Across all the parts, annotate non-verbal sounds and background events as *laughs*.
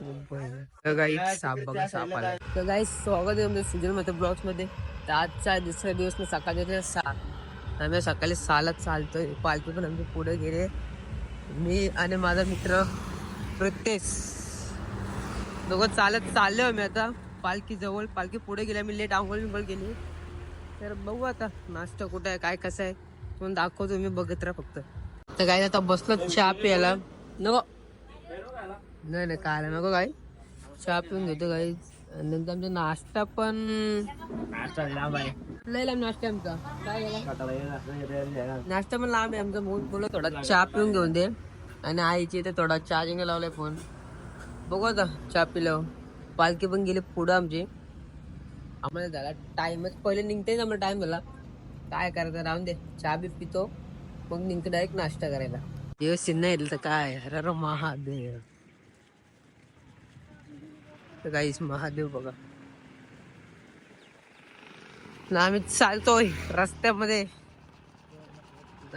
गाईस साप बघा साप आला. तर गाईस स्वागत आहे आमच्या सुजनमध्ये ब्लॉग्समध्ये तर आजचा दुसरा दिवस मी सकाळी सहा आम्ही सकाळी सहाला चालतोय. पालखी पण आमचे पुढे गेले. मी आणि माझा मित्र प्रत्येक दोघं चालत चाललो आम्ही आता. पालखी जवळ पालखी पुढे गेली. आम्ही लेट आंघोळ बिंघोळ गेली तर बघू आता नाश्ता कुठं आहे काय कसं आहे म्हणून दाखवतो मी बघत राहा फक्त. तर काय आता बसलो चहा प्यायला. नको. नाही नाही काय नको काय चहा पिऊन घेतो काही. नंतर आमचा नाश्ता पण लय लांब नाश्ता आहे आमचा. काय? नाश्ता पण लांब आहे आमचा. बोला थोडा. चहा पिऊन घेऊन दे. आणि आईची इथे थोडा चार्जिंग लावलाय फोन बघू आता चहा पिल्यावर. पालखी पण गेली पुढं आमची. आम्हाला झाला टाइमच पहिले निघतेच आम्हाला टाइम झाला. काय करायचं? राहून दे. चहा बी पितो. मग निघतो डायरेक्ट नाश्ता करायला. दिवस चिन्ह येईल तर काय? अरे रे महादेव. तर काहीच महादेव बघा. ना आम्ही चालतोय रस्त्यामध्ये.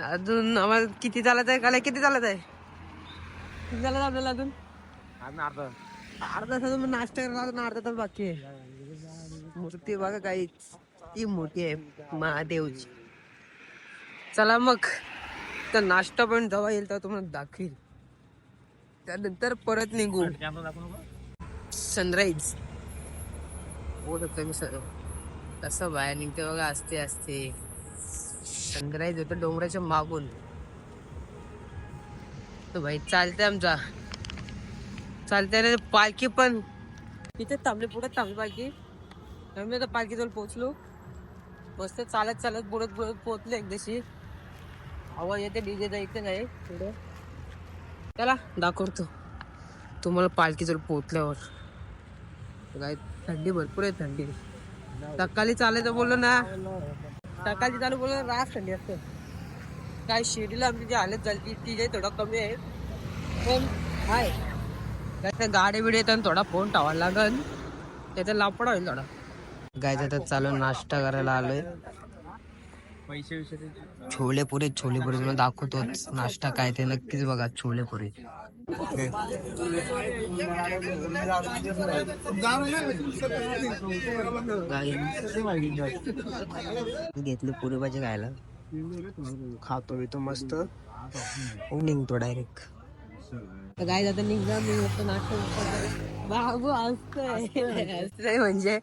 अजून आम्हाला किती चालत आहे? काय किती चालत आहे? किती चालत आपल्याला अजून? अर्धा. तास अजून नाश्ता करायला अजून अर्धा तास बाकी आहे. मूर्ती बघा काही ती मोठी आहे. महादेवची. चला मग. तर नाश्ता पण जेव्हा येईल तेव्हा तुम्हाला दाखवील त्यानंतर परत निघू सनराईज हो शकतो मी सर कसं बाहेर निघते बघा असते असते सनराईज होतं डोंगराच्या मागून तो भाई चालते आमचा चालते रे पालखी पण इथे थांबले पुढे थांबली पालखी आम्ही आता पालखीजवळ पोहोचलो मस्त चालत चालत बुडत बुडत पोहोचलो एकदाशी आवाज येते डीजे जायचं नाही पुढे चला दाखवतो तुम्हाला पालखीजवळ पोहोचल्यावर काय थंडी भरपूर आहे थंडी. सकाळी चालायचं बोललो ना. सकाळची चालू बोललो रास थंडी असते. काय शिर्डीला आमची जी हालत झाली ती जे थोडा कमी आहे. पण हाय. काय गाडी बिडी येतात थोडा फोन ठेवायला लागल त्याचा लापडा होईल थोडा. गायचा तर चालू नाश्ता करायला आलोय. छोले पुरे छोले पुरी तुला दाखवतोच. नाश्ता काय ते नक्कीच बघा छोले पुरी घेतले पुरी भाजी खायला. खातो बितो मस्त. निघतो डायरेक्ट काय जातं निघणार मी मस्त नाश्ता बिश्ता बाबू असतंय असतंय म्हणजे.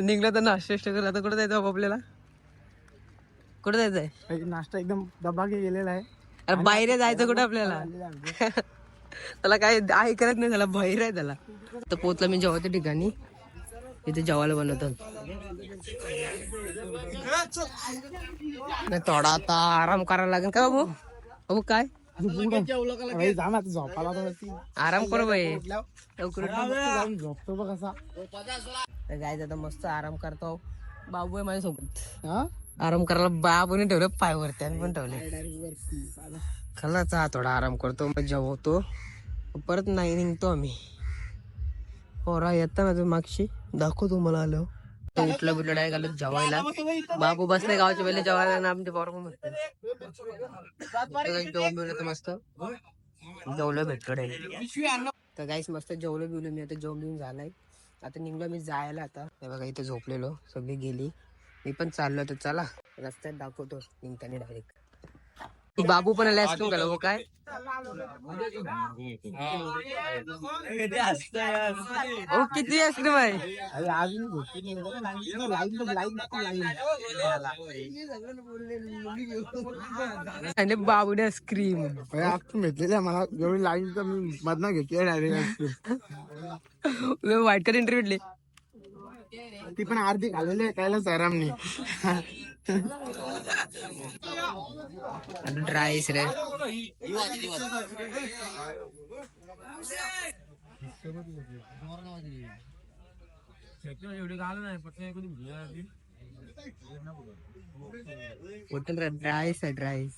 निघलं तर नाश्ता करत आता कुठं जायचं बाबा आपल्याला? कुठं जायचंय? नाश्ता एकदम दबागे गेलेला आहे. अरे बाहेर जायचं कुठं आपल्याला? त्याला काय करत नाही त्याला बाहेर आहे त्याला. तर पोचला मी जेवायच्या ठिकाणी. इथे जेवायला बनवतात नाही थोडा आता आराम करायला लागेल का बाबू? बाबू काय. आराम करू बाई. झोपतो कसा आता मस्त आराम करतो. बाबू आहे माझ्यासोबत. हा? आराम करायला बाबूने ठेवलं पायवरती आणि पण ठेवले. खलाच हा थोडा आराम करतो मग जेवतो परत नाही निघतो आम्ही. पोरा येता ना तुम्ही मागशी. दाखवतो मला आलो उठलं बिटलं डायरेक्ट आलो जेवायला. बाबू बसले गावच्या पहिले जेवायला आणि आमचे मस्त. जेवलं भेटलो तर गाईस मस्त जेवलं बिवलं मी आता जेवण बिवून आता निघलो मी जायला आता. हे बघा इथे झोपलेलो. सगळी गेली. मी पण चाललो तर चला. रस्त्यात दाखवतो. निघताना डायरेक्ट बाबू पण आलाय असतो का काय? ओ किती आईस्क्रीम आहे अजून आणि बाबूने आईस्क्रीम आपण आज आहे मला जेवढी लाईन तर मी मधनं घेतली डायरेक्ट वाईट कलर इंटरव्ह्यू ती पण अर्धी घालवली आहे कायला सरामनी ड्राईस रे होटल रे ड्राईस आहे ड्राईस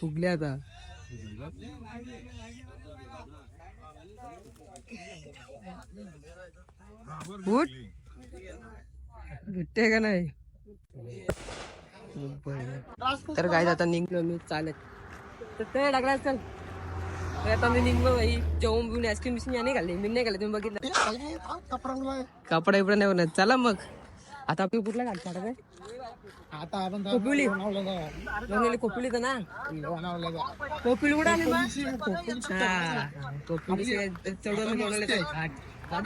फुगले आता. उठ. भेटते का नाही? तर काय आता निघलो मी चालत. तर ते लागला चल. आता मी निघलो भाई जेवण बिवून आईस्क्रीम बिस्क्रीम नाही खाल्ली. मी नाही खाल्ली तुम्ही बघितलं. कपडा बिपडा नाही बनत. चला मग. आता आपण कुठला घालतो आता काय? आता आपण कोपिवली तर ना?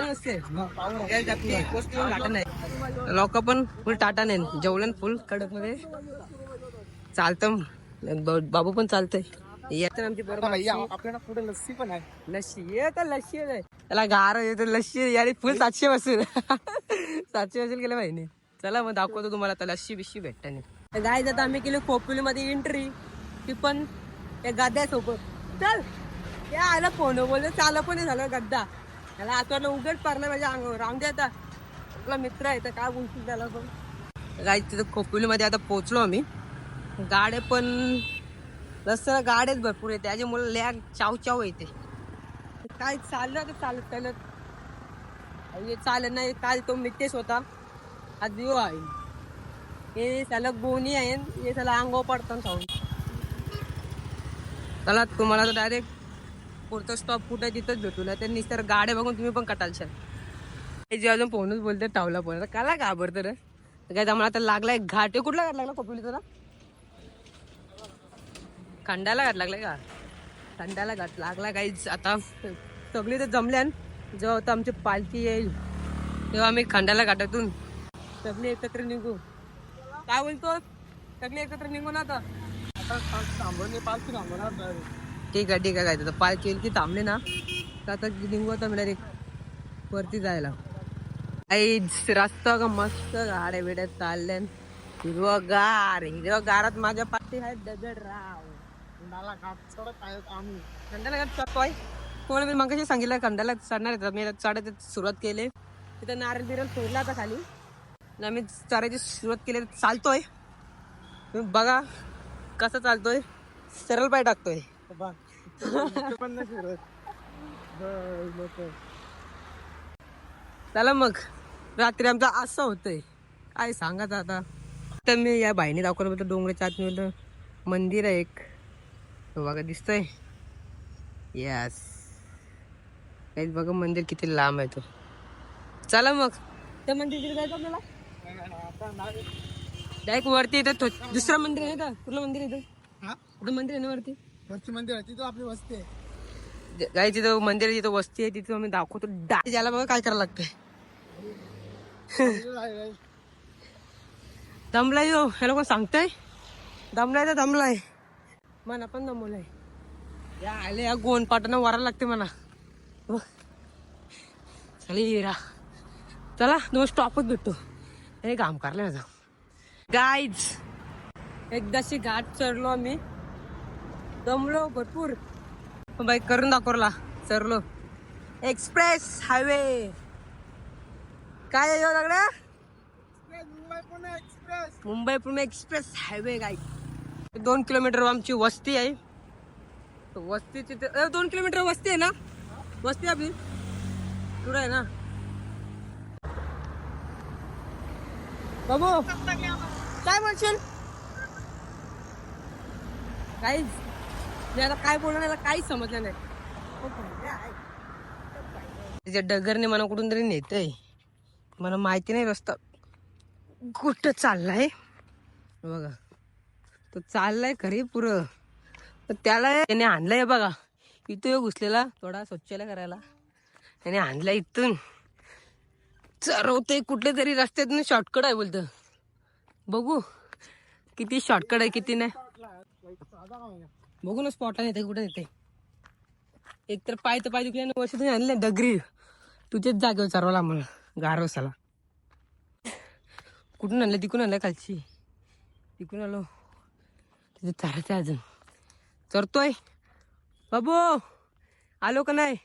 असते घाटं नाही. लोक पण फुल टाटा नाही. जेवलं फुल कडकमध्ये चालतं बाबू पण चालतंय. येतं आमची बरोबर पुढे लस्सी. पण आहे. लस्सी ये तर लस्सी त्याला गार येतो लस्सी यार फुल सातशे बसून *laughs* सातशे बसून गेलं पाहिजे. चला मग दाखवतो तुम्हाला त्याला अशी बिशी भेटता नाही गाय आता आम्ही केली कोपिली मध्ये एंट्री ती पण त्या गद्द्यासोबत चल ते आलं फोन बोल चाल पण झालं गद्दा. त्याला आता उघड पारला माझ्या अंगावर. राहून दे आता. आपला मित्र आहे तर काय बोलशील त्याला पण. गाय तिथं खोपोलीमध्ये आता पोचलो आम्ही. गाड्या पण रस्त्याला गाड्याच भरपूर येते. त्याच्यामुळे लॅग चाव चाव येते. काय चाललं तर चालत चालत? चालत नाही. काल तो मितेश होता. हा दिव आहे. हे त्याला गोणी आहे हे त्याला अंगावर पडतं खाऊन. चला तुम्हाला तर डायरेक्ट पुढचा स्टॉप कुठे तिथंच भेटू. ना त्यांनी तर गाड्या बघून तुम्ही पण कटालशाल हे जे अजून पोहणूच बोलते टावला पण आता काला घाबरतं रे. तर काय आम्हाला आता लागलाय घाटे. कुठला घाट लागला कपिली तुला? खंडाला घाट लागलाय का? खंडाला घाट लागला काही आता सगळी तर जमल्यान. जेव्हा आता आमची पालखी येईल तेव्हा आम्ही खंडाला घाटातून सगळे एकत्र निघू. काय बोलतो सगळे एकत्र निघू ना आता थांबवणे थांबवणार. ठीक आहे ठीक आहे काय तर पालखी येईल की थांबले ना तर आता निघू आता डायरेक्ट वरती जायला. आई रस्ता का मस्त गाड्या बिड्या चालल्यान हिरवगार हिरवगारात माझ्या पाठी आहे घाट चढत आहेत आम्ही. खंडाला घाट चढतोय कोण मी सांगितलं खंडाला चढणार आहे मी चढायची सुरुवात केली. तिथं नारळ बिरल फोडला आता खाली. आणि आम्ही चढायची सुरुवात केली चालतोय. बघा कसं चालतोय. सरळ पाय टाकतोय. चला मग. रात्री आमचं असं होतंय. काय सांगायचं आता. तर मी या बाईने दाखवलं होतं डोंगराच्या आतमध्ये मंदिर आहे एक. तो बघा दिसतंय. यस काहीच बघा मंदिर किती लांब आहे तो. चला मग. त्या मंदिर जायचं आपल्याला. डायरेक्ट वरती येतं तो दुसरं मंदिर आहे का? कुठलं मंदिर आहे हा? कुठं मंदिर आहे ना वरती? वरची मंदिर आहे तिथं आपली वस्ती आहे. गाई तिथं मंदिर आहे तिथं वस्ती आहे तिथं आम्ही दाखवतो. डाय ज्याला बघा काय करायला लागतंय. दमलाय हो. हे लोक सांगताय? दमलाय तर दमलाय. मना पण दमवलाय. या आले या गोन पाटानं वारायला लागते म्हणा. चला चला दोन स्टॉपच भेटतो. हे काम करले माझं. गाईज एकदाशी घाट चढलो आम्ही. दमलो भरपूर. बाईक करून दाखवला चढलो एक्सप्रेस हायवे काय आहे हो सगळ्या Mumbai Pune express Mumbai Pune express highway गाई दोन किलोमीटर आमची वस्ती आहे. तो वस्ती तिथे अ, दोन किलोमीटर वस्ती आहे ना? वस्ती आपली. पुढे आहे ना? बाबू काय म्हणशील? काहीच. मी आता काय बोलणार याला काहीच समजलं नाही. त्याच्या डगरने मला कुठून तरी नेतय. मला माहिती नाही रस्ता. कुठं चाललाय? बघा. तो चाललाय खरी पुरं. त्याला त्याने आणलंय बघा. इथं घुसलेला थोडा स्वच्छला करायला. त्याने आणलाय इथून. चरवते कुठले तरी रस्त्यातून शॉर्टकट आहे बोलतं. बघू किती शॉर्टकट आहे किती नाही. बघू ना स्पॉटला नेते कुठे नेते. एक तर पाय तर पाय दुखल्याने वर्ष तुम्ही आणले डगरी तुझ्याच जागेवर चरवला मला गारवसाला. कुठून आणलं तिकून आणलं खालची. तिकून आलो. तिथे चारायचं अजून. चरतोय. बाबू आलो का नाही.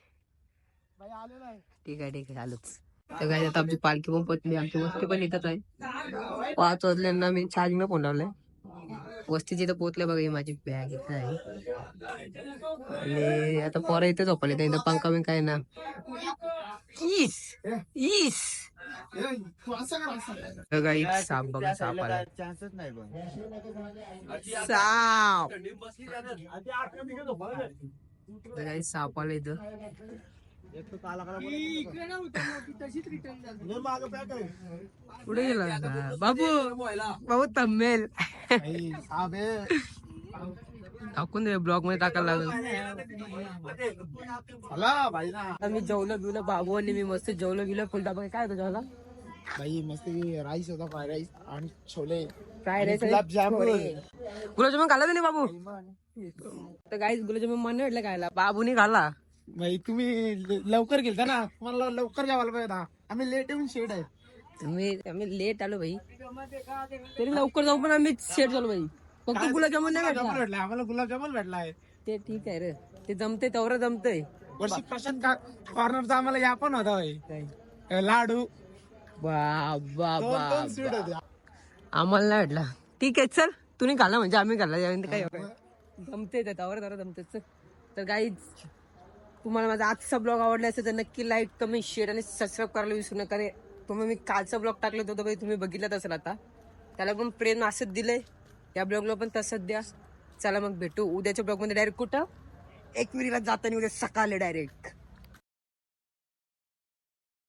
ठीक आहे ठीक आहे आलोच. तर काय आता आमची पालखी पण पोचली आमची वस्ती पण येतात आहे. पाच वाजल्यांना मी चार्जिंग फोन लावलाय. वस्तीची इथं पोहोचले बघा ही माझी बॅग इथं आहे आणि आता पोरं इथे झोपले इथं पंखा बिंका आहे ना. इस इस ए, तू असं कर असं कर. बघा साप. बघा साप आला चान्सच नाही पण साप काही सापाला इथं कुठे गेला होता? बाबू बाबू तम्मेल टाकून दे ब्लॉगमध्ये टाकायला लागेल भाई ना। आता मी जेवलो बिवलो बाबू आणि मी मस्त जेवलो बिवलो फुलटा बघ काय होतं जेवला भाई मस्त राईस होता फ्राय राईस आणि छोले। काय रे गुलाबजामुन गुलाबजामुन खाल्ला नाही बाबू? तर काही गुलाबजामुन मन वाटलं खायला। बाबूनी खाल्ला भाई तुम्ही ल- लवकर गेलता ना? मला लवकर जेवायला पाहिजे होता. आम्ही लेट येऊन शेड आहे. तुम्ही आम्ही लेट आलो भाई. तरी लवकर जाऊ पण आम्ही सेट झालो भाई. फक्त गुलाबजामुन नाही भेटला. भेटला आम्हाला गुलाबजामुन भेटलाय. ते ठीक आहे रे. ते जमते तेवढं जमतंय. वर्षी प्रशांत कॉर्नरचा आम्हाला या पण होता भाई. अ, लाडू. बा बा दोन बा दोन स्वीट होते. आम्हाला नाही भेटला. ठीक आहे चल. तुम्ही खाल्ला म्हणजे आम्ही यावेळी काय एवढं. जमते ते त्यावर जरा जमते चल. तर काही तुम्हाला माझा आजचा ब्लॉग आवडला असेल तर नक्की लाईक कमेंट शेअर आणि सबस्क्राईब करायला विसरू नका. रे तुम्ही मी कालचा ब्लॉग टाकला होता बाई तुम्ही बघितलाच असेल आता. त्याला पण प्रेम असंच दिलंय. या ब्लॉगला पण तसंच द्या. चला मग भेटू. उद्याच्या ब्लॉगमध्ये डायरेक्ट कुठं? एकविरीला जाताना उद्या सकाळी डायरेक्ट